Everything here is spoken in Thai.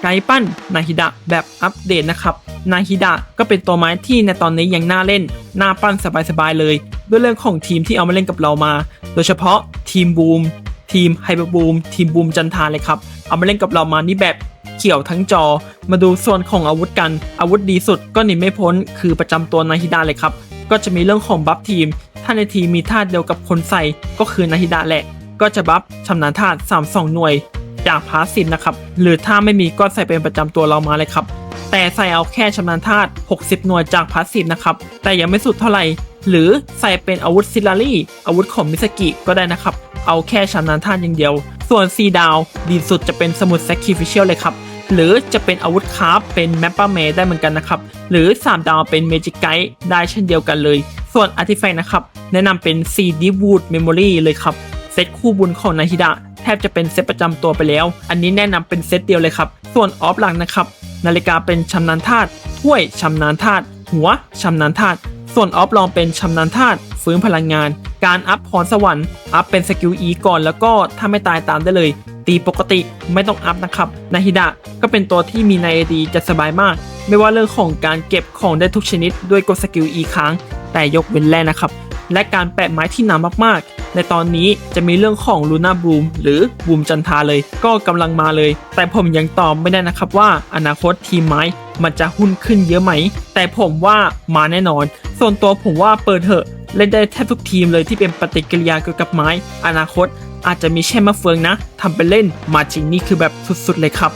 ไกด์ปั้นนาฮิดะแบบอัปเดตนะครับ นาฮิดะก็เป็นตัวไม้ที่ในตอนนี้ยังน่าเล่น น่าปั้นสบายๆเลย ด้วยเรื่องของทีมที่เอามาเล่นกับเรามา โดยเฉพาะทีมบูม ทีมไฮเปอร์บูม ทีมบูมจันทาเลยครับ เอามาเล่นกับเรามานี่แบบเขียวทั้งจอ มาดูส่วนของอาวุธกัน อาวุธดีสุดก็หนีไม่พ้น คือประจำตัวนาฮิดะเลยครับ ก็จะมีเรื่องของบัฟทีม ถ้าในทีมมีธาตุเดียวกับคนใส่ก็คือนาฮิดะแหละ ก็จะบัฟชำนาญธาตุ32 หน่วย จากพาสซีฟนะครับ หรือถ้าไม่มีก็ใส่เป็นประจำตัวเรามาเลยครับ แต่ใส่เอาแค่ชำนาญธาตุ 60 หน่วยจากพาสซีฟนะครับ แต่ยังไม่สุดเท่าไหร่ หรือใส่เป็นอาวุธซิลลารี่ อาวุธของมิสกิก็ได้นะครับ เอาแค่ชำนาญธาตุอย่างเดียว ส่วน 4 ดาว ดีสุดจะเป็นสมุด Sacrificial เลยครับ หรือจะเป็นอาวุธคราฟเป็นแมปเปอร์เมได้เหมือนกันนะครับ หรือ 3 ดาวเป็นเมจิกไกด์ได้เช่นเดียวกันเลย ส่วนอาร์ติแฟกต์นะครับ แนะนำเป็น c d w o o d Memory เลยครับ เซตคู่บุญของนาฮิดะ แทบจะเป็นเซตประจำตัวไปแล้ว อันนี้แนะนำเป็นเซตเดียวเลยครับ ส่วนออฟหลังนะครับ นาฬิกาเป็นชำนาญธาตุถ้วยชำนาญธาตุหัวชำนาญธาตุส่วนออฟลองเป็นชำนาญธาตุฟื้นพลังงาน การอัพพรสวรรค์อัพเป็นสกิล E ก่อนแล้วก็ถ้าไม่ตายตามได้เลย ตีปกติไม่ต้องอัพนะครับนาฮิดะก็เป็นตัวที่มีในเอดีจะสบายมาก ไม่ว่าเรื่องของการเก็บของได้ทุกชนิดด้วยกดสกิล E ค้างแต่ยกเว้นแร่นะครับ และการแปะไม้ที่หนามากๆ ในตอนนี้จะมีเรื่องของลูน่าบูมหรือบูมจันทาเลยก็กำลังมาเลย แต่ผมยังตอบไม่ได้นะครับว่าอนาคตทีมไม้มันจะหุ้นขึ้นเยอะไหม แต่ผมว่ามาแน่นอน ส่วนตัวผมว่าเปิดเถอะเล่นได้แทบทุกทีมเลยที่เป็นปฏิกิริยาเกี่ยวกับไม้ อนาคตอาจจะมีแช่มะเฟืองนะทำเป็นเล่นมาจริงนี่คือแบบสุดๆเลยครับ